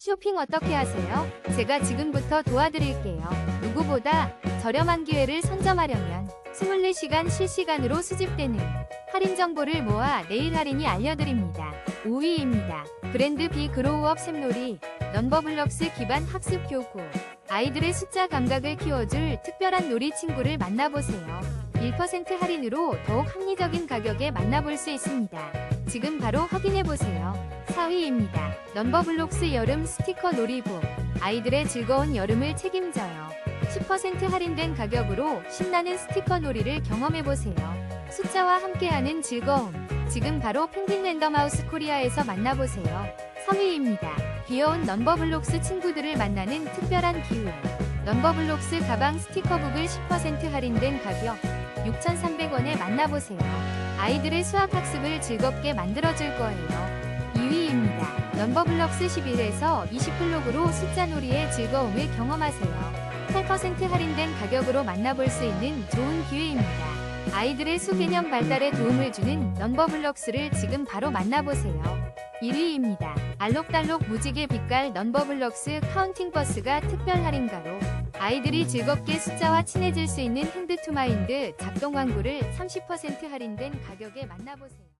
쇼핑 어떻게 하세요? 제가 지금부터 도와드릴게요. 누구보다 저렴한 기회를 선점하려면 24시간 실시간으로 수집되는 할인 정보를 모아 내일 할인이 알려드립니다. 5위입니다. 브랜드 비 그로우업 샘놀이 넘버블럭스 기반 학습 교구 아이들의 숫자 감각을 키워줄 특별한 놀이 친구를 만나보세요. 1% 할인으로 더욱 합리적인 가격에 만나볼 수 있습니다. 지금 바로 확인해보세요. 4위입니다. 넘버블록스 여름 스티커 놀이북 아이들의 즐거운 여름을 책임져요. 10% 할인된 가격으로 신나는 스티커 놀이를 경험해보세요. 숫자와 함께하는 즐거움 지금 바로 펭귄 랜덤하우스 코리아에서 만나보세요. 3위입니다. 귀여운 넘버블록스 친구들을 만나는 특별한 기회 넘버블록스 가방 스티커북을 10% 할인된 가격 6,300원에 만나보세요. 아이들의 수학 학습을 즐겁게 만들어줄 거예요. 2위입니다. 넘버블럭스 11에서 20블록으로 숫자 놀이의 즐거움을 경험하세요. 8% 할인된 가격으로 만나볼 수 있는 좋은 기회입니다. 아이들의 수개념 발달에 도움을 주는 넘버블럭스를 지금 바로 만나보세요. 1위입니다. 알록달록 무지개 빛깔 넘버블럭스 카운팅 버스가 특별 할인가로 아이들이 즐겁게 숫자와 친해질 수 있는 핸드투마인드 작동 광고를 30% 할인된 가격에 만나보세요.